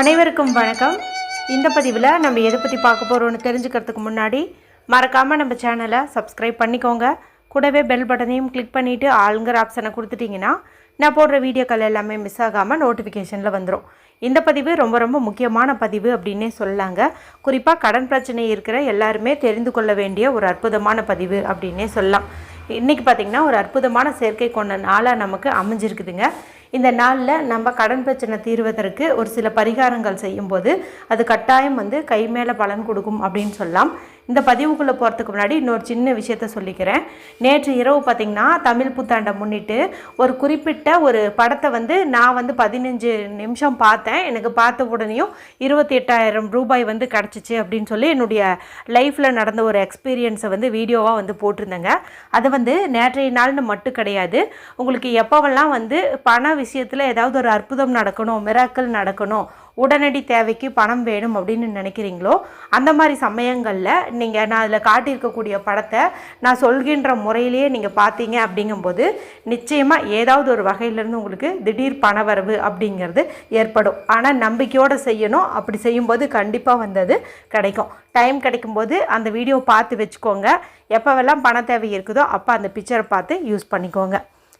அனைவருக்கும் வணக்கம். இந்த பதிவில் நம்ம எதை பற்றி பார்க்க போகிறோம்னு தெரிஞ்சுக்கிறதுக்கு முன்னாடி மறக்காமல் நம்ம சேனலை சப்ஸ்கிரைப் பண்ணிக்கோங்க. கூடவே பெல் பட்டனையும் கிளிக் பண்ணிவிட்டு ஆளுங்கிற ஆப்ஷனை கொடுத்துட்டிங்கன்னா நான் போடுற வீடியோக்கள் எல்லாமே மிஸ் ஆகாமல் நோட்டிஃபிகேஷனில் வந்துடும் இந்த பதிவு ரொம்ப ரொம்ப முக்கியமான பதிவு அப்படின்னே சொல்லலாங்க. குறிப்பாக கடன் பிரச்சனை இருக்கிற எல்லாருமே தெரிந்து கொள்ள வேண்டிய ஒரு அற்புதமான பதிவு அப்படின்னே சொல்லலாம். இன்றைக்கி பார்த்திங்கன்னா ஒரு அற்புதமான சேர்க்கை கொண்ட நாளாக நமக்கு அமைஞ்சிருக்குதுங்க. இந்த நாளில் நம்ம கடன் பிரச்சனை தீர்வதற்கு ஒரு சில பரிகாரங்கள் செய்யும்போது அது கட்டாயம் வந்து கை மேலே பலன் கொடுக்கும் அப்படின்னு சொல்லலாம். இந்த பதிவுக்குள்ளே போகிறதுக்கு முன்னாடி இன்னொரு சின்ன விஷயத்த சொல்லிக்கிறேன். நேற்று இரவு பார்த்திங்கன்னா தமிழ் புத்தாண்டை முன்னிட்டு ஒரு குறிப்பிட்ட ஒரு படத்தை வந்து நான் வந்து பதினஞ்சு நிமிஷம் பார்த்தேன். எனக்கு பார்த்த உடனேயும் இருபத்தி எட்டாயிரம் ரூபாய் வந்து கிடச்சிச்சு அப்படின்னு சொல்லி என்னுடைய லைஃப்பில் நடந்த ஒரு எக்ஸ்பீரியன்ஸை வந்து வீடியோவாக வந்து போட்டிருந்தேங்க. அது வந்து நேற்றைய நாள்னு மட்டும் கிடையாது. உங்களுக்கு எப்போவெல்லாம் வந்து பண விஷயத்தில் ஏதாவது ஒரு அற்புதம் நடக்கணும் மிராக்கள் நடக்கணும் உடனடி தேவைக்கு பணம் வேணும் அப்படின்னு நினைக்கிறீங்களோ அந்த மாதிரி சமயங்களில் நீங்கள் நான் அதில் காட்டியிருக்கக்கூடிய படத்தை நான் சொல்கின்ற முறையிலேயே நீங்கள் பார்த்தீங்க அப்படிங்கும்போது நிச்சயமாக ஏதாவது ஒரு வகையிலேருந்து உங்களுக்கு திடீர் பணவரவு அப்படிங்கிறது ஏற்படும். ஆனால் நம்பிக்கையோடு செய்யணும். அப்படி செய்யும்போது கண்டிப்பாக வந்தது கிடைக்கும். டைம் கிடைக்கும்போது அந்த வீடியோ பார்த்து வச்சுக்கோங்க. எப்போவெல்லாம் பண தேவை இருக்குதோ அப்போ அந்த பிக்சரை பார்த்து யூஸ் பண்ணிக்கோங்க.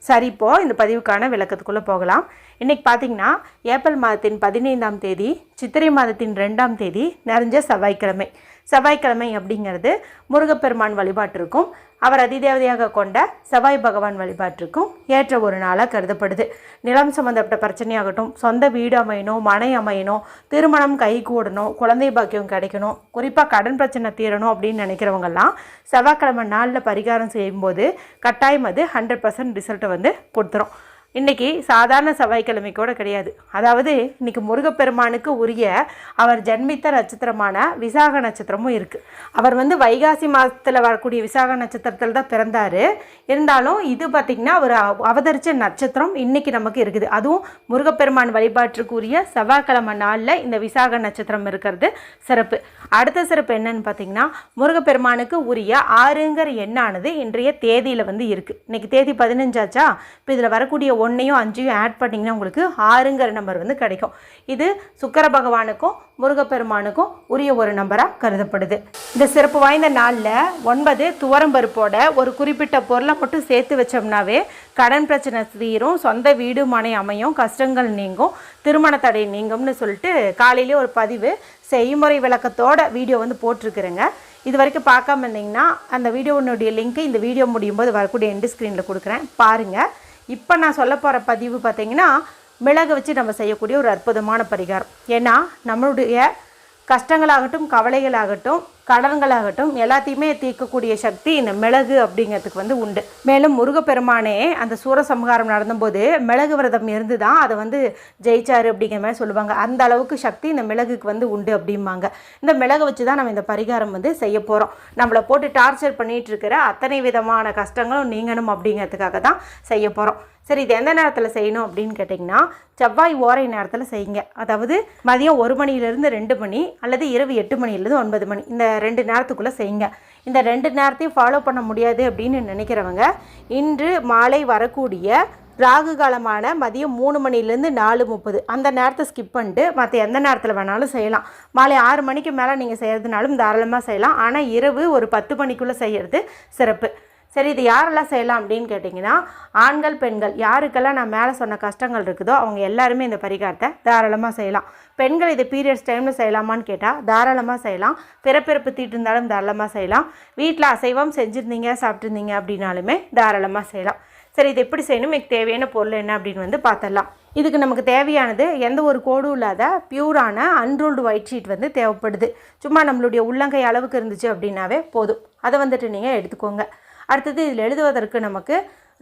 சரி இப்போது இந்த பதிவுக்கான விளக்கத்துக்குள்ளே போகலாம். இன்றைக்கி பார்த்தீங்கன்னா ஏப்ரல் மாதத்தின் பதினைந்தாம் தேதி சித்திரை மாதத்தின் ரெண்டாம் தேதி நிறைஞ்ச செவ்வாய்க்கிழமை. செவ்வாய்க்கிழமை அப்படிங்கிறது முருகப்பெருமான் வழிபாட்டிற்கும் அவர் அதிதேவதையாக கொண்ட செவ்வாய் பகவான் வழிபாட்டிற்கும் ஏற்ற ஒரு நாளாக கருதப்படுது. நிலம் சம்மந்தப்பட்ட பிரச்சனையாகட்டும் சொந்த வீடு அமையணும் மனை அமையணும் திருமணம் கை கூடணும் குழந்தை பாக்கியம் கிடைக்கணும் குறிப்பாக கடன் பிரச்சனை தீரணும் அப்படின்னு நினைக்கிறவங்கெல்லாம் செவ்வாய்க்கிழமை நாளில் பரிகாரம் செய்யும்போது கட்டாயம் அது ஹண்ட்ரட் பர்சன்ட் ரிசல்ட்டை வந்து கொடுத்துரும். இன்றைக்கி சாதாரண செவ்வாய்க்கிழமை கூட கிடையாது. அதாவது இன்றைக்கி முருகப்பெருமானுக்கு உரிய அவர் ஜன்மித்த நட்சத்திரமான விசாக நட்சத்திரமும் இருக்குது அவர் வந்து வைகாசி மாதத்தில் வரக்கூடிய விசாக நட்சத்திரத்தில் தான் பிறந்தார். இருந்தாலும் இது பார்த்திங்கன்னா அவர் அவ- அவதரித்த நட்சத்திரம் இன்றைக்கி நமக்கு இருக்குது. அதுவும் முருகப்பெருமான் வழிபாட்டுக்குரிய செவ்வாய்க்கிழமை நாளில் இந்த விசாக நட்சத்திரம் இருக்கிறது சிறப்பு. அடுத்த சிறப்பு என்னன்னு பார்த்தீங்கன்னா முருகப்பெருமானுக்கு உரிய ஆறுங்கிற எண்ணானது இன்றைய தேதியில் வந்து இருக்குது இன்றைக்கி தேதி பதினஞ்சாச்சா? இப்போ இதில் வரக்கூடிய ஒன்றையும் அஞ்சையும் ஆட் பண்ணிங்கன்னா உங்களுக்கு ஆறுங்கிற நம்பர் வந்து கிடைக்கும். இது சுக்கர பகவானுக்கும் முருகப்பெருமானுக்கும் உரிய ஒரு நம்பராக கருதப்படுது. இந்த சிறப்பு வாய்ந்த நாளில் ஒன்பது துவரம்பருப்போட ஒரு குறிப்பிட்ட பொருளை மட்டும் சேர்த்து வச்சோம்னாவே கடன் பிரச்சனை தீரும் சொந்த வீடு மனை அமையும் கஷ்டங்கள் நீங்கும் திருமண தடை நீங்கும்னு சொல்லிட்டு காலையிலே ஒரு பதிவு செய்முறை விளக்கத்தோட வீடியோ வந்து போட்டிருக்கிறேங்க. இது வரைக்கும் பார்க்காம இருந்தீங்கன்னா அந்த வீடியோனுடைய லிங்க்கு இந்த வீடியோ முடியும் போது வரக்கூடிய எண்டு ஸ்க்ரீனில் கொடுக்குறேன். பாருங்கள் இப்போ நான் சொல்ல போகிற பதிவு பார்த்திங்கன்னா மிளகு வச்சு நம்ம செய்யக்கூடிய ஒரு அற்புதமான பரிகாரம். ஏன்னா நம்மளுடைய கஷ்டங்களாகட்டும் கவலைகளாகட்டும் கடன்களாகட்டும் எல்லாத்தையுமே தீர்க்கக்கூடிய சக்தி இந்த மிளகு அப்படிங்கிறதுக்கு வந்து உண்டு. மேலும் முருகப்பெருமானே அந்த சூரசம்ஹாரம் நடந்தபோது மிளகு விரதம் இருந்து தான் அதை வந்து ஜெயிச்சாரு அப்படிங்கிற மாதிரி சொல்லுவாங்க. அந்த அளவுக்கு சக்தி இந்த மிளகுக்கு வந்து உண்டு அப்படிம்பாங்க. இந்த மிளகு வச்சு தான் நம்ம இந்த பரிகாரம் வந்து செய்ய போகிறோம் நம்மளை போட்டு டார்ச்சர் பண்ணிகிட்டு இருக்கிற அத்தனை விதமான கஷ்டங்களும் நீங்கணும் அப்படிங்கிறதுக்காக தான் செய்ய போகிறோம் சரி இது எந்த நேரத்தில் செய்யணும் அப்படின்னு கேட்டிங்கன்னா செவ்வாய் ஓரை நேரத்தில் செய்யுங்க. அதாவது மதியம் ஒரு மணிலேருந்து ரெண்டு மணி அல்லது இரவு எட்டு மணிலேருந்து ஒன்பது மணி இந்த ரெண்டு நேரத்துக்குள்ளே செய்யுங்க. இந்த ரெண்டு நேரத்தையும் ஃபாலோ பண்ண முடியாது அப்படின்னு நினைக்கிறவங்க இன்று மாலை வரக்கூடிய ராகு காலமான மதியம் மூணு மணிலேருந்து நாலு முப்பது அந்த நேரத்தை ஸ்கிப் பண்ணிட்டு மற்ற எந்த நேரத்தில் வேணாலும் செய்யலாம். மாலை ஆறு மணிக்கு மேலே நீங்கள் செய்கிறதுனாலும் தாராளமாக செய்யலாம். ஆனால் இரவு ஒரு பத்து மணிக்குள்ளே செய்கிறது சிறப்பு. சரி இது யாரெல்லாம் செய்யலாம் அப்படின்னு கேட்டிங்கன்னா ஆண்கள் பெண்கள் யாருக்கெல்லாம் நான் மேலே சொன்ன கஷ்டங்கள் இருக்குதோ அவங்க எல்லாருமே இந்த பரிகாரத்தை தாராளமாக செய்யலாம். பெண்கள் இது பீரியட்ஸ் டைமில் செய்யலாமான்னு கேட்டால் தாராளமாக செய்யலாம். பிறப்பிறப்பு தீட்டு இருந்தாலும் தாராளமாக செய்யலாம். வீட்டில் அசைவம் செஞ்சுருந்தீங்க சாப்பிட்ருந்தீங்க அப்படின்னாலுமே தாராளமாக செய்யலாம். சரி இது எப்படி செய்யணும்? எனக்கு தேவையான பொருள் என்ன அப்படின்னு வந்து பார்த்துடலாம் இதுக்கு நமக்கு தேவையானது எந்த ஒரு கோடும் இல்லாத பியூரான அன்ரோல்டு ஒயிட் ஷீட் வந்து தேவைப்படுது. சும்மா நம்மளுடைய உள்ளங்கை அளவுக்கு இருந்துச்சு அப்படின்னாவே போதும். அதை வந்துட்டு நீங்கள் எடுத்துக்கோங்க. அடுத்தது இதில் எழுதுவதற்கு நமக்கு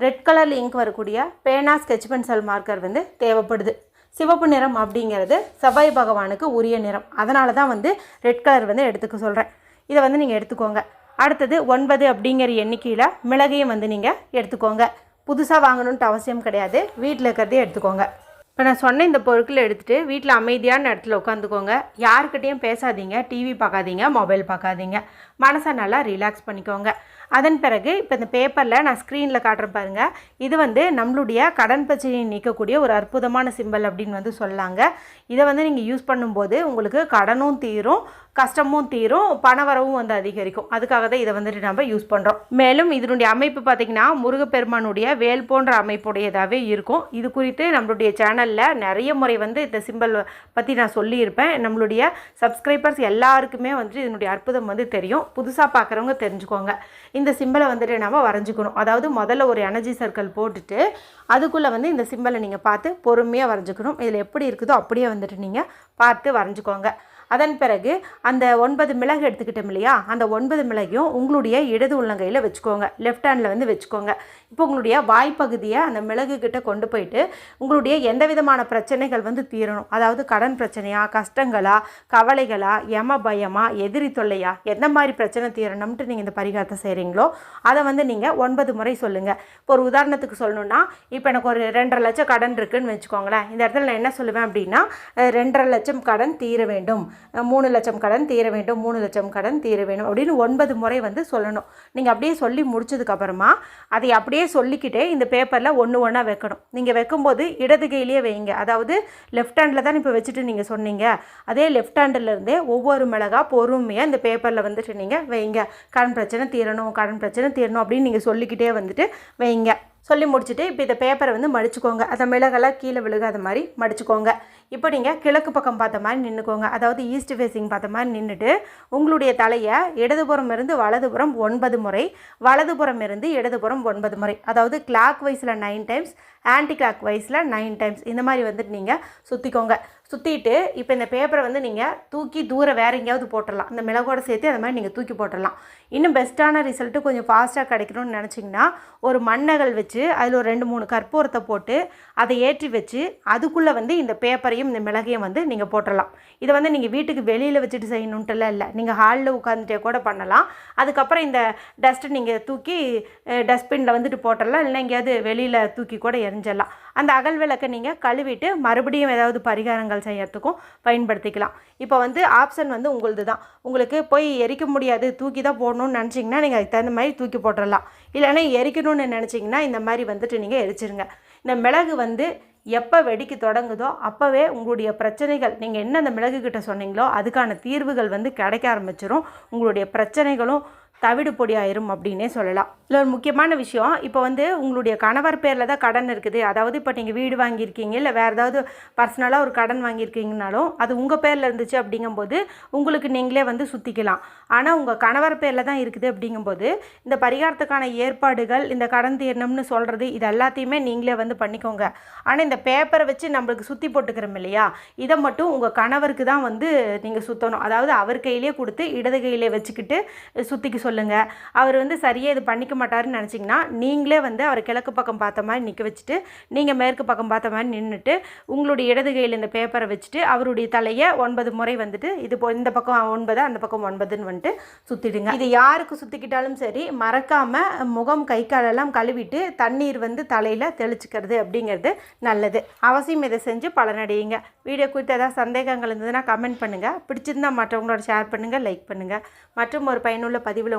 ரெட் கலர் இங்க் வரக்கூடிய பேனா ஸ்கெட்ச் பென்சில் மார்க்கர் வந்து தேவைப்படுது. சிவப்பு நிறம் அப்படிங்கிறது செவ்வாய் பகவானுக்கு உரிய நிறம். அதனால தான் வந்து ரெட் கலர் வந்து எடுத்துக்க சொல்கிறேன் இதை வந்து நீங்கள் எடுத்துக்கோங்க. அடுத்தது ஒன்பது அப்படிங்கிற எண்ணிக்கையில் மிளகையும் வந்து நீங்கள் எடுத்துக்கோங்க. புதுசாக வாங்கணுன்ட்டு அவசியம் கிடையாது. வீட்டில் இருக்கிறதே எடுத்துக்கோங்க. இப்போ நான் சொன்ன இந்த பொருட்களை எடுத்துகிட்டு வீட்டில் அமைதியான இடத்துல உட்காந்துக்கோங்க. யாருக்கிட்டேயும் பேசாதீங்க. டிவி பார்க்காதீங்க. மொபைல் பார்க்காதீங்க. மனசை நல்லா ரிலாக்ஸ் பண்ணிக்கோங்க. அதன் பிறகு இப்போ இந்த பேப்பரில் நான் ஸ்க்ரீனில் காட்டுறேன் பாருங்கள் இது வந்து நம்மளுடைய கடன் பிரச்சனையை நீக்கக்கூடிய ஒரு அற்புதமான சிம்பல் அப்படின்னு வந்து சொல்லாங்க. இதை வந்து நீங்கள் யூஸ் பண்ணும்போது உங்களுக்கு கடனும் தீரும். கஷ்டமும் தீரும் பணவரவும் வந்து அதிகரிக்கும். அதுக்காக தான் இதை வந்துட்டு நம்ம யூஸ் பண்ணுறோம் மேலும் இதனுடைய அமைப்பு பார்த்திங்கன்னா முருகப்பெருமானுடைய வேல் போன்ற அமைப்புடையதாகவே இருக்கும். இது குறித்து நம்மளுடைய சேனலில் நிறைய முறை வந்து இந்த சிம்பிள் பற்றி நான் சொல்லியிருப்பேன். நம்மளுடைய சப்ஸ்கிரைபர்ஸ் எல்லாருக்குமே வந்துட்டு இதனுடைய அற்புதம் வந்து தெரியும். புதுசாக பார்க்குறவங்க தெரிஞ்சுக்கோங்க. இந்த சிம்பலை வந்துட்டு நம்ம வரைஞ்சிக்கணும். அதாவது முதல்ல ஒரு எனர்ஜி சர்க்கிள் போட்டுட்டு அதுக்குள்ளே வந்து இந்த சிம்பலை நீங்கள் பார்த்து பொறுமையாக வரைஞ்சிக்கணும். இதில் எப்படி இருக்குதோ அப்படியே வந்துட்டு நீங்கள் பார்த்து வரைஞ்சிக்கோங்க. அதன் பிறகு அந்த ஒன்பது மிளகு எடுத்துக்கிட்டோம் இல்லையா? அந்த ஒன்பது மிளகையும் உங்களுடைய இடது உள்ளங்கையில் வச்சுக்கோங்க. லெஃப்ட் ஹேண்டில் வந்து வச்சுக்கோங்க. இப்போ உங்களுடைய வாய்ப்பகுதியை அந்த மிளகு கிட்ட கொண்டு போயிட்டு உங்களுடைய எந்த விதமான பிரச்சனைகள் வந்து தீரணும்? அதாவது கடன் பிரச்சனையா கஷ்டங்களா கவலைகளா எம பயமா எதிரி தொல்லையா? எந்த மாதிரி பிரச்சனை தீரணும்ட்டு நீங்கள் இந்த பரிகாரத்தை செய்கிறீங்களோ அதை வந்து நீங்கள் ஒன்பது முறை சொல்லுங்கள் இப்போ ஒரு உதாரணத்துக்கு சொல்லணும்னா இப்போ எனக்கு ஒரு ரெண்டரை லட்சம் கடன் இருக்குன்னு வச்சுக்கோங்களேன். இந்த இடத்துல நான் என்ன சொல்லுவேன் அப்படின்னா ரெண்டரை லட்சம் கடன் தீர வேண்டும். மூணு லட்சம் கடன் தீர வேண்டும் மூணு லட்சம் கடன் தீர வேண்டும் அப்படின்னு ஒன்பது முறை வந்து சொல்லணும். நீங்கள் அப்படியே சொல்லி முடிச்சதுக்கப்புறமா அதை அப்படியே சொல்லிக்கிட்டே இந்த பேப்பரில் ஒன்று ஒன்றா வைக்கணும். நீங்கள் வைக்கும்போது இடது கையிலேயே வைங்க. அதாவது லெஃப்ட் ஹேண்டில் தான் இப்போ வச்சுட்டு நீங்கள் சொன்னீங்க. அதே லெஃப்ட் ஹேண்டிலேருந்தே ஒவ்வொரு மிளகா பொறுமையாக இந்த பேப்பரில் வந்துட்டு நீங்கள் வைங்க. கடன் பிரச்சனை தீரணும் கடன் பிரச்சனை தீரணும் அப்படின்னு நீங்கள் சொல்லிக்கிட்டே வந்துட்டு வைங்க. சொல்லி முடிச்சுட்டு இப்போ இந்த பேப்பரை வந்து மடிச்சுக்கோங்க. அந்த மிளகெல்லாம் கீழே விழுகாத மாதிரி மடிச்சுக்கோங்க. இப்போ நீங்கள் கிழக்கு பக்கம் பார்த்த மாதிரி நின்றுக்கோங்க அதாவது ஈஸ்ட் ஃபேஸிங் பார்த்த மாதிரி நின்றுட்டு உங்களுடைய தலையை இடதுபுறம் இருந்து வலதுபுறம் ஒன்பது முறை வலதுபுறம் இருந்து இடதுபுறம் ஒன்பது முறை. அதாவது கிளாக் வைஸில் நைன் டைம்ஸ் ஆன்டி கிளாக் வைஸில் நைன் டைம்ஸ் இந்த மாதிரி வந்துட்டு நீங்கள் சுற்றிக்கோங்க சுற்றிட்டு இப்போ இந்த பேப்பரை வந்து நீங்கள் தூக்கி தூரம் வேறு எங்கேயாவது போட்டுடலாம் இந்த மிளகோட சேர்த்து அந்த மாதிரி நீங்கள் தூக்கி போட்டுடலாம் இன்னும் பெஸ்ட்டான ரிசல்ட்டு கொஞ்சம் ஃபாஸ்ட்டாக கிடைக்கணும்னு நினச்சிங்கன்னா ஒரு மண்ணகல் வச்சு அதில் ஒரு ரெண்டு மூணு கற்பூரத்தை போட்டு அதை ஏற்றி வச்சு அதுக்குள்ளே வந்து இந்த பேப்பரையும் இந்த மிளகையும் வந்து நீங்கள் போட்டுடலாம் இதை வந்து நீங்கள் வீட்டுக்கு வெளியில் வச்சுட்டு செய்யணுன்ட்டுலாம் இல்லை. நீங்கள் ஹாலில் உட்காந்துட்டே கூட பண்ணலாம். அதுக்கப்புறம் இந்த டஸ்ட்டை நீங்கள் தூக்கி டஸ்ட்பினில் வந்துட்டு போட்டுடலாம் இல்லைன்னா எங்கேயாவது வெளியில் தூக்கி கூட எரிஞ்சிடலாம். அந்த அகல் விளக்கை நீங்கள் கழுவிட்டு மறுபடியும் ஏதாவது பரிகாரங்கள் செய்யறதுக்கும் பயன்படுத்திக்கலாம். இப்போ வந்து ஆப்ஷன் வந்து உங்களுது தான் உங்களுக்கு போய் எரிக்க முடியாது தூக்கி தான் போடணும்னு நினச்சிங்கன்னா நீங்கள் அதுக்கு தகுந்த மாதிரி தூக்கி போட்டுடலாம் இல்லைன்னா எரிக்கணும்னு நினச்சிங்கன்னா இந்த மாதிரி வந்துட்டு நீங்கள் எரிச்சிருங்க. இந்த மிளகு வந்து எப்போ வெடிக்க தொடங்குதோ அப்போவே உங்களுடைய பிரச்சனைகள் நீங்கள் என்ன அந்த மிளகுக்கிட்ட சொன்னீங்களோ அதுக்கான தீர்வுகள் வந்து கிடைக்க ஆரம்பிச்சிடும் உங்களுடைய பிரச்சனைகளும் தவிடு பொடி ஆயிரும் அப்படின்னே சொல்லலாம். இல்லை ஒரு முக்கியமான விஷயம் இப்போ வந்து உங்களுடைய கணவர் பேரில் தான் கடன் இருக்குது. அதாவது இப்போ நீங்கள் வீடு வாங்கியிருக்கீங்க இல்லை வேறு ஏதாவது பர்சனலாக ஒரு கடன் வாங்கியிருக்கீங்கனாலும் அது உங்கள் பேரில் இருந்துச்சு அப்படிங்கும்போது உங்களுக்கு நீங்களே வந்து சுற்றிக்கலாம் ஆனால் உங்கள் கணவர் பேரில் தான் இருக்குது அப்படிங்கும்போது இந்த பரிகாரத்துக்கான ஏற்பாடுகள் இந்த கடன் தீரணும்னு சொல்கிறது இது எல்லாத்தையுமே நீங்களே வந்து பண்ணிக்கோங்க. ஆனால் இந்த பேப்பரை வச்சு நம்மளுக்கு சுற்றி போட்டுக்கிறோம் இல்லையா? இதை மட்டும் உங்கள் கணவருக்கு தான் வந்து நீங்கள் சுற்றணும் அதாவது அவர் கையிலே கொடுத்து இடது கையிலே வச்சுக்கிட்டு சுற்றிக்க சொல்லுங்கள் அவர் வந்து சரியாக இது பண்ணிக்க மாட்டாருன்னு நினச்சிங்கன்னா நீங்களே வந்து அவர் கிழக்கு பக்கம் பார்த்த மாதிரி நிற்க வச்சுட்டு நீங்கள் மேற்கு பக்கம் பார்த்த மாதிரி நின்றுட்டு உங்களுடைய இடது கையில் இந்த பேப்பரை வச்சுட்டு அவருடைய தலையை ஒன்பது முறை வந்துட்டு இது போ இந்த பக்கம் ஒன்பது அந்த பக்கம் ஒன்பதுன்னு வந்துட்டு சுற்றிடுங்க இது யாருக்கு சுற்றிக்கிட்டாலும் சரி மறக்காமல் முகம் கை காலெல்லாம் கழுவிட்டு தண்ணீர் வந்து தலையில் தெளிச்சுக்கிறது அப்படிங்கிறது நல்லது. அவசியம் இதை செஞ்சு பலனடையுங்க வீடியோ குறித்து ஏதாவது சந்தேகங்கள் இருந்ததுன்னா கமெண்ட் பண்ணுங்கள் பிடிச்சிருந்தா மற்றவங்களோட ஷேர் பண்ணுங்கள் லைக் பண்ணுங்கள் மற்றும் ஒரு பயனுள்ள பதிவில்